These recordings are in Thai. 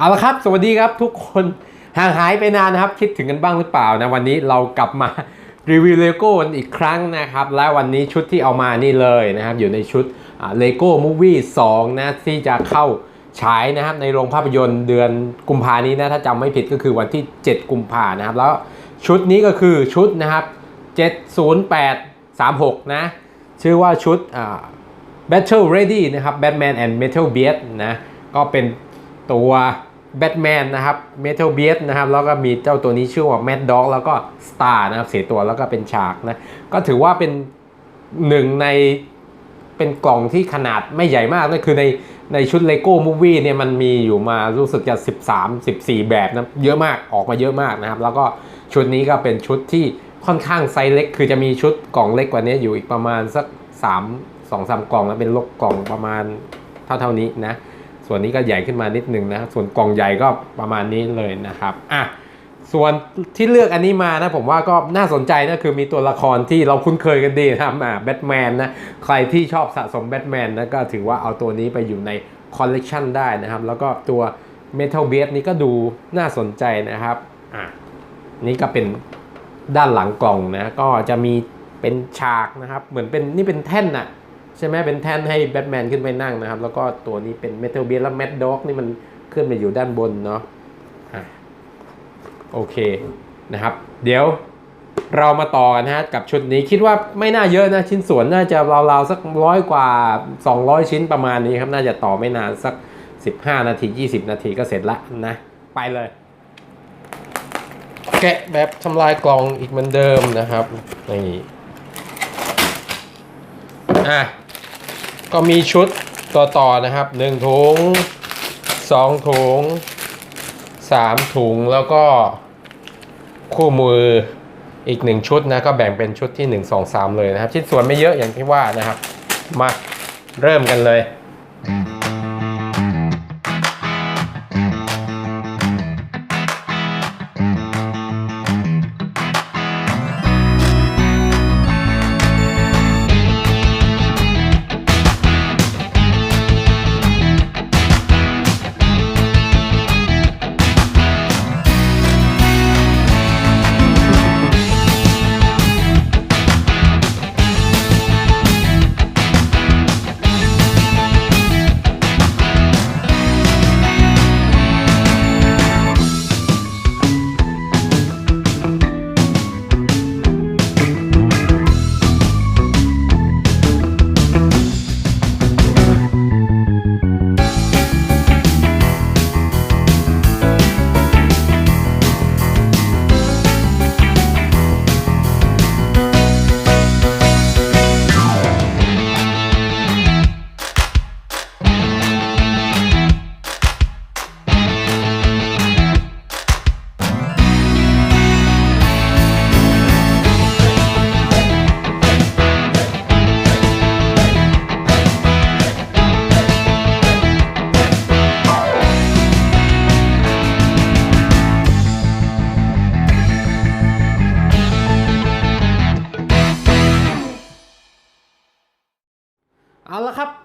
เอาละครับ สวัสดีครับทุกคนห่างหายไปนานนะครับ คิดถึงกันบ้างหรือเปล่านะวันนี้เรากลับมารีวิวเลโก้อีกครั้งนะครับ และวันนี้ชุดที่เอามานี่เลยนะครับ อยู่ในชุดเลโก้มูฟวี่2นะที่จะเข้าฉายนะครับในโรงภาพยนตร์เดือนกุมภานี้นะถ้าจำไม่ผิดก็คือวันที่ 7 กุมภานะครับ แล้วชุดนี้ก็คือชุดนะครับ 70836 นะ ชื่อว่าชุด Battle Ready นะครับ Batman and Metal Beard นะก็เป็นตัว แบทแมนนะครับ Metal Beard นะครับ แล้วก็มีเจ้าตัวนี้ชื่อว่า Mad Dog แล้วก็ Star นะครับเสียตัวแล้วก็เป็นฉากนะ ก็ถือว่าเป็นหนึ่งในเป็นกล่องที่ขนาดไม่ใหญ่มากนั่นคือในในชุด Lego Movie เนี่ยมันมีอยู่มารู้สึกจะ 13 14 แบบนะเยอะมากออกมาเยอะมากนะครับ แล้วก็ชุดนี้ก็เป็นชุดที่ค่อนข้างไซส์เล็ก คือจะมีชุดกล่องเล็กกว่านี้อยู่อีกประมาณสัก 3 2 3 กล่องแล้วเป็นลกกล่องประมาณเท่าเท่านี้นะ ส่วนนี้ก็ใหญ่ขึ้นมานิดนึงนะส่วนกล่องใหญ่ก็ประมาณนี้เลยนะครับอะส่วนที่เลือกอันนี้มานะผมว่าก็น่าสนใจนะคือมีตัวละครที่เราคุ้นเคยกันดีนะครับอ่าแบทแมนนะใครที่ชอบสะสมแบทแมนนะก็ถือว่าเอาตัวนี้ไปอยู่ในคอลเลกชันได้นะครับ แล้วก็ตัว Metal b e a d นี้ก็ดูน่าสนใจนะครับอะนี่ก็เป็นด้านหลังกล่องนะก็จะมีเป็นฉากนะครับ เหมือนเป็นนี่เป็นแท่นน่ะ ใช่ไหมเป็นแท่นให้แบทแมนขึ้นไปนั่งนะครับ แล้วก็ตัวนี้เป็นเมทัลเบียแล้วแมดด็อกนี่มันขึ้นไปอยู่ด้านบนเนาะอะโอเคนะครับ เดี๋ยวเรามาต่อกันนะฮะกับชุดนี้คิดว่าไม่น่าเยอะนะชิ้นส่วนน่าจะราวๆสักร้อยกว่า 200 ชิ้นประมาณนี้ครับ น่าจะต่อไม่นานสัก 15 นาที 20 นาทีก็เสร็จละนะ ไปเลย แกะแบบทำลายกล่องอีกเหมือนเดิมนะครับนี่อะ ก็มีชุดต่อต่อนะครับหนึ่งถุงสองถุงสามถุงแล้วก็คู่มืออีกหนึ่งชุดนะก็แบ่งเป็นชุดที่1 2 3เลยนะครับ ชิ้นส่วนไม่เยอะอย่างที่ว่านะครับ มาเริ่มกันเลยเ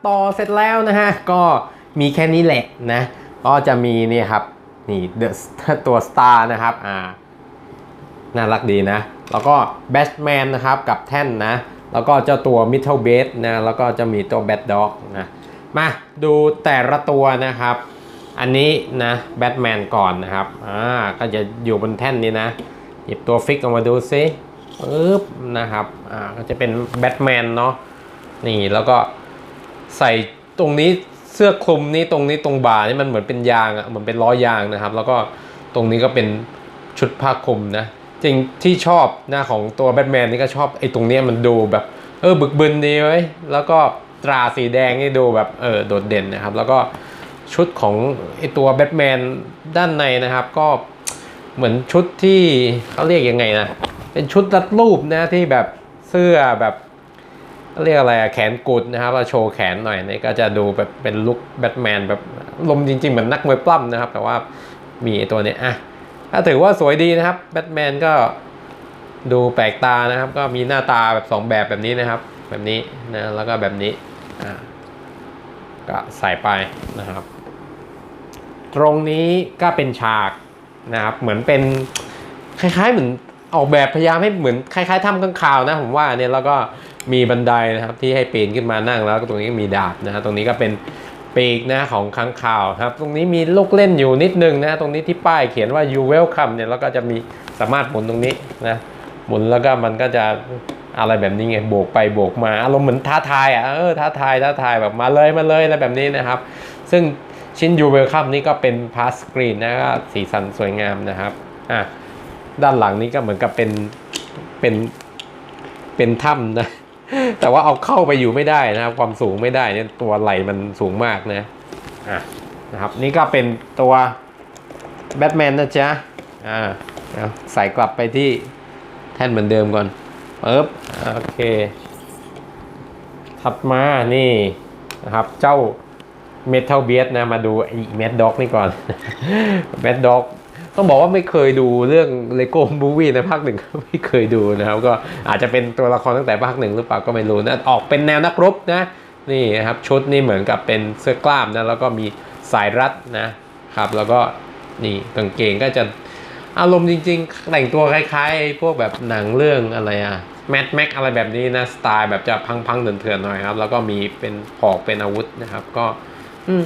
ต่อเสร็จแล้วนะฮะ ก็มีแค่นี้แหละนะ ก็จะมีนี่ครับนี่ The ตัว Star นะครับอ่าน่ารักดีนะ แล้วก็แบทแมนนะครับกับแท่นนะ แล้วก็เจ้าตัว m i d d l e b a s นะ แล้วก็จะมีตัว Bat Dog นะ มาดูแต่ละตัวนะครับ อันนี้นะแบทแมนก่อนนะครับ อ่า ก็จะอยู่บนแท่นนี้นะ หยิบตัวฟิกออกมาดูซิปึ๊บนะครับ อ่า ก็จะเป็นแบทแมนเนาะ นี่แล้วก็ ใส่ตรงนี้เสื้อคลุมนี้ตรงนี้ตรงบ่านี่มันเหมือนเป็นยางอะ่ะเหมือนเป็นล้อยางนะครับ แล้วก็ตรงนี้ก็เป็นชุดผ้าคลุมนะจริงที่ชอบหน้าของตัวแบทแมนนี่ก็ชอบไอ้ตรงเนี้ยมันดูแบบเออบึกบึนดีไว้ยแล้วก็ตราสีแดงนี่ดูแบบเออโดดเด่นนะครับ แล้วก็ชุดของไอ้ตัวแบทแมนด้านในนะครับ ก็เหมือนชุดที่เขาเรียกยังไงนะเป็นชุดรัดรูปนะที่แบบเสื้อแบบ เรียกอะไรอะแขนกุดนะครับเราโชว์แขนหน่อยนี่ก็จะดูแบบเป็นลุคแบทแมนแบบลมจริงๆ เหมือนนักมวยปล้ำนะครับ แต่ว่ามีตัวนี้อะถ้าถือว่าสวยดีนะครับแบทแมนก็ดูแปลกตานะครับ ก็มีหน้าตาแบบ 2 แบบแบบนี้นะครับ แบบนี้นะแล้วก็แบบนี้อะก็ใส่ไปนะครับ ตรงนี้ก็เป็นฉากนะครับ เหมือนเป็นคล้ายๆเหมือนออกแบบพยายามให้เหมือนคล้ายๆถ้ำข้างคาวนะผมว่าเนี่ยแล้วก็ มีบันไดนะครับที่ให้ปีนขึ้นมานั่งแล้วก็ตรงนี้มีดาบนะฮะตรงนี้ก็เป็นปีกนะของค้างคาวครับ ตรงนี้มีลูกเล่นอยู่นิดนึงนะตรงนี้ที่ป้ายเขียนว่า you welcome เนี่ยแล้วก็จะมีสามารถหมุนตรงนี้นะหมุนแล้วก็มันก็จะอะไรแบบนี้ไงโบกไปโบกมาอารมณ์เหมือนท้าทายอะเออท้าทายท้าทายแบบมาเลยมาเลยอะไรแบบนี้นะครับ ซึ่งชิ้น you welcome นี่ก็เป็นพาสกรีนนะก็สีสันสวยงามนะครับอะด้านหลังนี้ก็เหมือนกับเป็นเป็นเป็นถ้ำนะ แต่ว่าเอาเข้าไปอยู่ไม่ได้นะครับความสูงไม่ได้เนี่ยตัวไหลมันสูงมากนะอะนะครับนี่ก็เป็นตัวแบทแมนนะจ๊ะอ่าเอาใส่กลับไปที่แท่นเหมือนเดิมก่อนปึ๊บโอเค ถัดมานี่นะครับเจ้า Metal b e a s นะมาดูไอ้ Mad Dog นี่ก่อน Mad Dog ต้องบอกว่าไม่เคยดูเรื่อง Lego Movie ในภาคหนึ่งไม่เคยดูนะครับ ก็อาจจะเป็นตัวละครตั้งแต่ภาคหนึ่งหรือเปล่าก็ไม่รู้นะออกเป็นแนวนักรบนะนี่นะครับชุดนี่เหมือนกับเป็นเสื้อกล้ามนะแล้วก็มีสายรัดนะครับ แล้วก็นี่กางเกงก็จะอารมณ์จริง ๆ แต่งตัวคล้ายๆไอ้พวกแบบหนังเรื่องอะไรอะแมทแม็กอะไรแบบนี้นะสไตล์แบบจะพังๆเถื่อนๆหน่อยครับ แล้วก็มีเป็นหอกเป็นอาวุธนะครับ ก็ อืม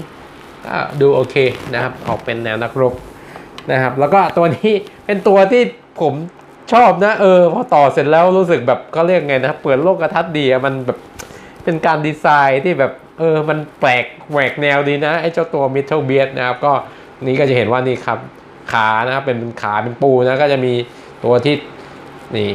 ดูโอเคนะครับ ออกเป็นแนวนักรบ นะครับ แล้วก็ตัวนี้เป็นตัวที่ผมชอบนะ เออ พอต่อเสร็จแล้วรู้สึกแบบก็เรียกไงนะ เปิดโลกกระทัดดีมันแบบเป็นการดีไซน์ที่แบบเออ มันแปลกแหวกแนวดีนะ ไอ้เจ้าตัว Metal b e a s นะครับ ก็นี้ก็จะเห็นว่านี่ครับขานะครับเป็นขาเป็นปูนะ ก็จะมีตัวที่นี่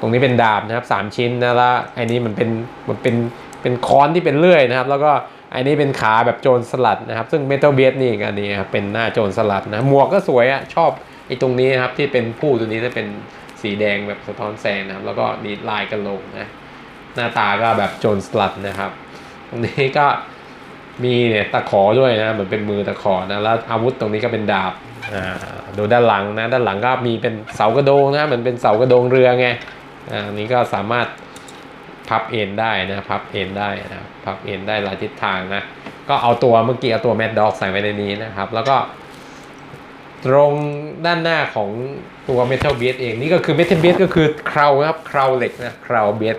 ตรงนี้เป็นดาบนะครับสามชิ้นนะแล้วไอ้นี้มันเป็นมันเป็นเป็นค้อนที่เป็นเลื่อยนะครับ แล้วก็ อ้นี้เป็นขาแบบโจรสลัดนะครับ ซึ่งเมทัลเบียสนี่อันนี้ครับเป็นหน้าโจรสลัดนะ หมวกก็สวยอะชอบไอ้ตรงนี้นะครับที่เป็นผู้ตัวนี้จะเป็นสีแดงแบบสะท้อนแสงนะครับ แล้วก็มีลายกระโหลกนะ หน้าตาก็แบบโจรสลัดนะครับ ตรงนี้ก็มีเนี่ยตะขอด้วยนะเหมือนเป็นมือตะขอนะแล้วอาวุธตรงนี้ก็เป็นดาบอ่าดูด้านหลังนะด้านหลังก็มีเป็นเสากระโดงนะเหมือนเป็นเสากระโดงเรือไงอ่าอันนี้ก็สามารถ พับเอ็นได้นะพับเอ็นได้นะพับเอ็นได้หลายทิศทางนะ ก็เอาตัวเมื่อกี้เอาตัวแมดด็อกใส่ไว้ในนี้นะครับ แล้วก็ ตรงด้านหน้าของตัว Metal b e a s เองนี่ก็คือ Metal b e a s ก็คือเครานะครับเคราเหล็กนะเคราเบส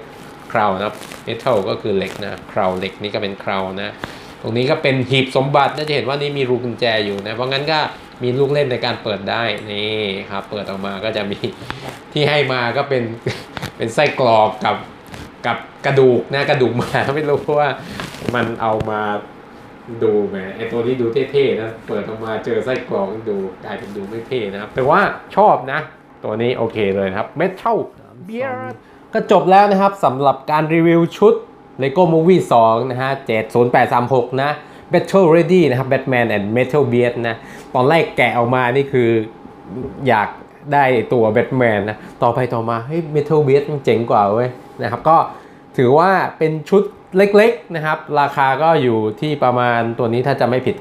เครานะครับ Metal ก็คือเหล็กนะเคราเหล็กนี่ก็เป็นเครานะตรงนี้ก็เป็นหีบสมบัติน่าจะเห็นว่านี่มีรูกุญแจอยู่นะเพราะงั้นก็มีลูกเล่นในการเปิดได้นี่ครับ เปิดออกมาก็จะมีที่ให้มาก็เป็นเป็นไส้กรอกกับ กับกระดูกนะกระดูกหมาไม่รู้ว่ามันเอามาดูแหมไอตัวนี้ดูเท่ๆนะเปิดออกมาเจอไส้กรอกดูกลายเป็นดูไม่เท่นะครับ แต่ว่าชอบนะ ตัวนี้โอเคเลยครับเมทัลเบียร์ก็จบแล้วนะครับสำหรับการรีวิวชุด Lego Movie 2 นะฮะ 70836 นะ Battle Ready นะครับ Batman and Metal Beard นะ ตอนแรกแกะออกมานี่คืออยากได้ตัวแบทแมนนะ ต่อไปต่อมาเฮ้ย Metal Beard มันเจ๋งกว่าเว้ย นะครับก็ถือว่าเป็นชุดเล็กๆนะครับ ราคาก็อยู่ที่ประมาณตัวนี้ถ้าจะไม่ผิด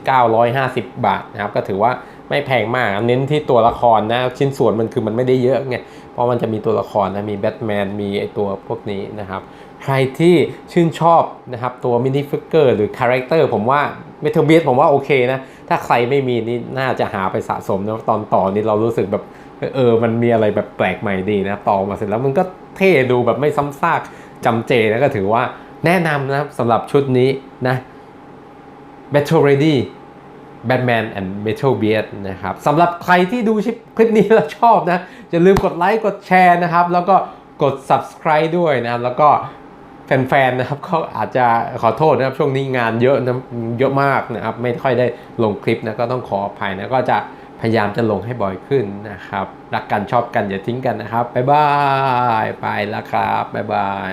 950 บาทนะครับ ก็ถือว่าไม่แพงมากเน้นที่ตัวละครนะชิ้นส่วนมันคือมันไม่ได้เยอะไงเพราะมันจะมีตัวละครนะมีแบทแมนมีไอตัวพวกนี้นะครับ ใครที่ชื่นชอบนะครับตัวมินิฟิกเกอร์หรือคาแรคเตอร์ผมว่าเมทัลเบียผมว่าโอเคนะ ถ้าใครไม่มีนี่น่าจะหาไปสะสมนะตอนต่อนี่เรารู้สึกแบบ เออมันมีอะไรแบบแปลกใหม่ดีนะต่อมาเสร็จแล้วมันก็เท่ดูแบบไม่ซ้ำซากจำเจนะก็ถือว่าแนะนำนะครับสำหรับชุดนี้นะ Battle Ready Batman and Metal Beard นะครับสำหรับใครที่ดูคลิปนี้แล้วชอบนะ อย่าลืมกดไลค์กดแชร์นะครับ แล้วก็กด subscribe ด้วยนะครับ แล้วก็แฟนๆนะครับก็อาจจะขอโทษนะครับ ช่วงนี้งานเยอะนะเยอะมากนะครับ ไม่ค่อยได้ลงคลิปนะ ก็ต้องขออภัยนะ ก็จะ พยายามจะลงให้บ่อยขึ้นนะครับ รักกันชอบกันอย่าทิ้งกันนะครับ บ๊ายบาย ไปแล้วครับ บ๊ายบาย